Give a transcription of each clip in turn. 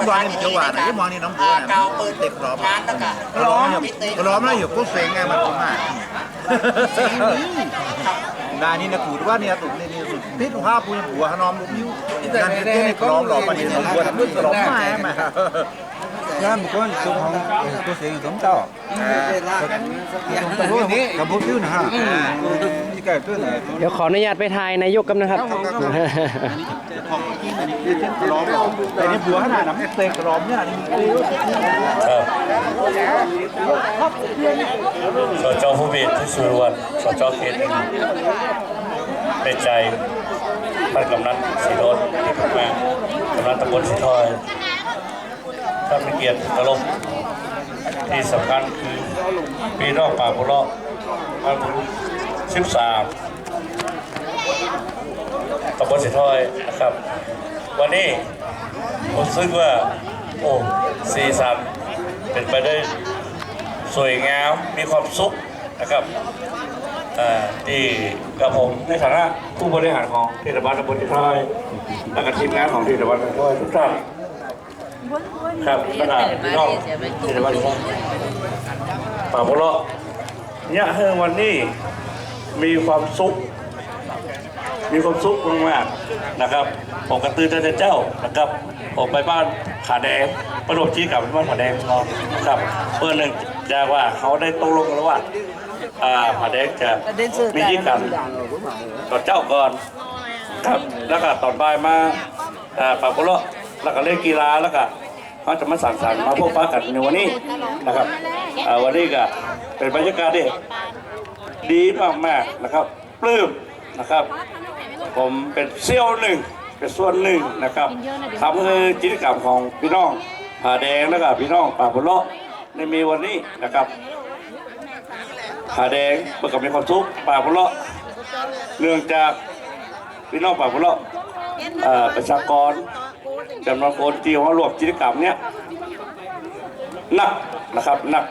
ที่บอลนี่จังหวะไหนที่บอลนี่น้องบัวน่ะเด็กร้อมร้อมพร้อมแล้วอยู่กุ๊กเสงไงมันผมมากนานี่นะกูว่าเนี่ยตุกนี่นี่สุดติดภาพปุยหัวขนอมลูกนิ้วนั่นที่นี่ร้อมหล่อประเดี๋ยวมัน้องบัวทำด้วยร้อมมาไหม Kan bukan tu hong tu sing tu tau. Tu ni kamu tu nah. Ni kai tu nah. เดี๋ยวขออนุญาตไปถ่ายนายกกันนะครับร้อมแต่นี่บัวขนาดน้ำเตะร้อมเนี่ยนี่สจผู้บิดที่สุรวันสจเขตหนึ่งเป็นใจท่านกำนันสีโรดที่ผมมากำนันตำบลสีทอยท่านเป็นเกียรติตลกที่สำคัญคือปีนอกป่าบุเลาะบ้านบุ สิบสามตำบลสีทอยนะครับ วันนี้ผมซึ่งว่า โอ้สีสันเป็นไปได้สวยงาม มีความสุขนะครับที่กับผมในฐานะผู้บริหารของเทศบาลตำบลที่ทอยและก็ทีมงานของเทศบาลตำบลทุกท่านครับขณะพี่น้องเทศบาลที่ทอยปาบุเลาะเนี่ยเฮ้วันนี้ มีความสุข มีความสุขมากๆนะครับผมกระตือรือร้นเจ้านะครับผมไปบ้านขาแดงประดดชี้กลับบ้านขาแดงนอนนะครับเพื่อนหนึ่งจะว่าเขาได้ตกลงกันแล้วว่าอ่าขาแดงจะมียี่กันต่อเจ้าก่อนครับแล้วก็ตอนบ่ายมาอ่าปากกุเลาแล้วก็เล่นกีฬาแล้วก็เขาจะมาสั่งสรรค์มาพบปะกันในวันนี้นะครับอ่าวันนี้ก็เป็นบรรยากาศที่ ดีมากๆนะครับ ปลื้มนะครับ ผมเป็นเซี่ยวหนึ่งเป็นส่วนหนึ่งนะครับทำให้กิจกรรมของพี่น้องผาแดงแล้วก็พี่น้องป่าบุเละในมีวันนี้นะครับผาแดงเมื่อกับมีความสุกข์ป่าบุเละเนื่องจากพี่น้องป่าบุเละเอ่อประชากรจำนวนคนที่เขารวมกิจกรรมเนี้ยหนักนะครับหนัก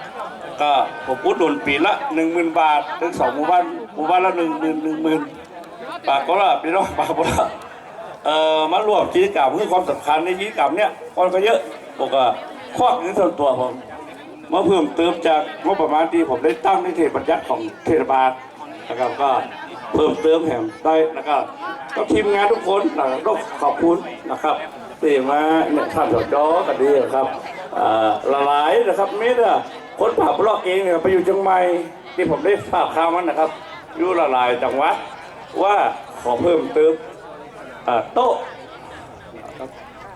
ก็ผมพูดดุลปีละหนึ่งหมื่นบาทถึงสองหมู่บ้านหมู่บ้านละหนึ่งหมื่นหนึ่งหมื่นปากก็ละพี่น้องปากก็ละเอ่อมารวมกิจกรรมเพื่อความสำคัญในกิจกรรมเนี้ยคนก็เยอะผมก็ควักเงินส่วนตัวผมมาเพิ่มเติมจากงบประมาณที่ผมได้ตั้งในเทศบัญญัติของเทศบาลนะครับก็เพิ่มเติมแถมได้นะครับก็ทีมงานทุกคนนะครับต้องขอบคุณนะครับที่มาเนี่ยท่านสจกันดีนะครับอ่าละลายนะครับมิตร คนผ่าปลอกเองเนี่ยไปอยู่เชียงใหม่ที่ผมได้ทราบข่าวมันนะครับอยู่ละลายจังหวัดว่าขอเพิ่มเติมโต๊ะ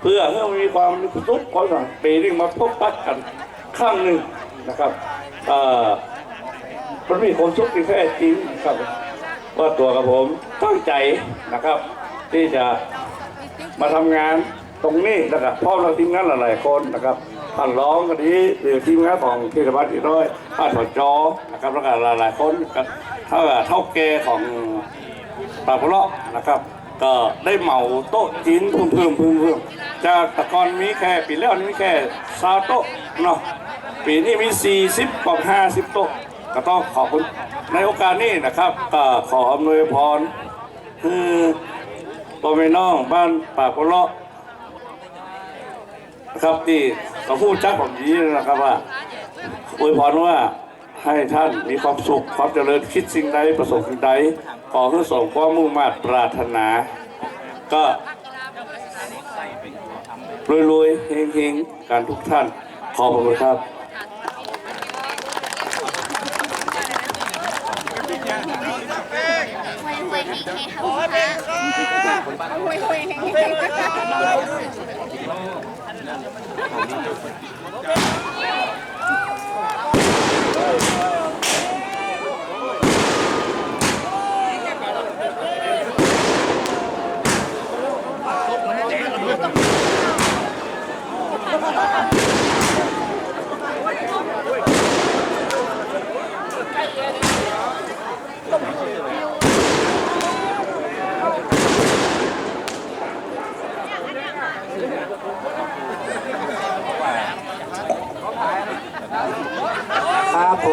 เพื่อให้มันมีความมีความสุขความสัมพันปีนึงมาพบปะกันข้างหนึ่งนะครับมันมีความสุขที่แท้จริงครับว่าตัวกับผมตั้งใจนะครับ ที่จะมาทำงานตรงนี้นะครับพ่อเราทีมงานหลายๆคนนะครับ ท่านร้องกันนี้หรือทีมงานของเทศบาลที่ร้อยท่านถอดจอนะครับแล้วก็หลายๆคนนะครับเท่ากับเท่าแก่ของปากพเลาะนะครับ ก็ได้เหมาโต๊ะจีนเพิ่มเพิ่มเพิ่มเพิ่มจากตะกอนมีแค่ปีแล้วนี่มีแค่ซาโต๊ะเนาะปีนี้มี 40กับ 50 โต๊ะก็ต้องขอบคุณในโอกาสนี้นะครับก็ขออำนวยพรคือพ่อแม่น้องบ้านปากพะเลาะนะครับที่ เขาพูดจักผมนี้นะครับว่าอวยพรว่าให้ท่านมีความสุขความเจริญคิดสิ่งใดประสบสิ่งใดขอให้สมความมุ่งมา่นปรารถนา ก็รวยๆเฮงๆการทุกท่านขอบคุณครับค รับ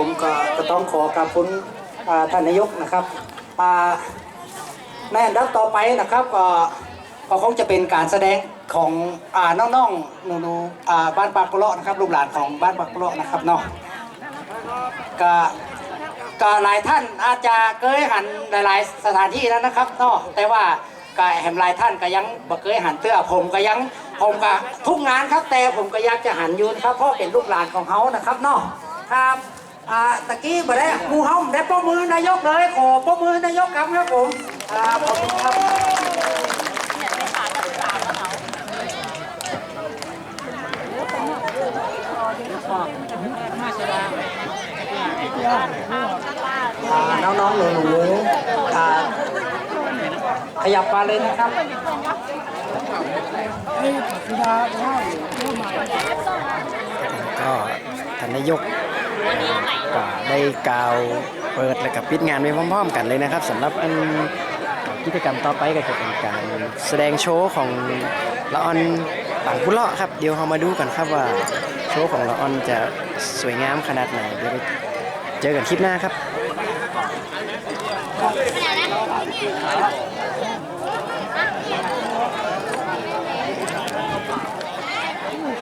ผมก็ก็ต้องขอขอบคุณอ่าท่านนายกนะครับในอันดับต่อไปนะครับก็ก็คงจะเป็นการแสดงของอน้องๆหนูๆบ้านปากกเลาะนะครับลูกหลานของบ้านปากกเลาะนะครับเนาะก็ก็หลายท่านอาจจะเคยหันหลายๆสถานที่แล้วนะครับเนาะแต่ว่าก็แหมหลายท่านก็ยังบ่เคยหันเตื้อผมก็ยังผมก็ทุกงานครับแต่ผมก็อยากจะหันยูนครับเพราะเป็นลูกหลานของเขานะครับเนาะครับ อ่าตะกี้บ่ได้หมูเฮาได้ป้อมือนายกเลยขอป้อมือนายกครับครับผมครับขอบคุณครับอ่าน้องๆหนูๆอ่าขยับมาเลยนะครับ ก็ท่านนายก ก็ได้กล่าวเปิดและกับปิดงานไปพร้อมๆ กันเลยนะครับสำหรับอันกิจกรรมต่อไปก็จะเป็นการแสดงโชว์ของละออนปังพุเลาะครับ เดี๋ยวเรามาดูกันครับว่าโชว์ของละออนจะสวยงามขนาดไหนเดี๋ยวไปเจอกันคลิปหน้าครับ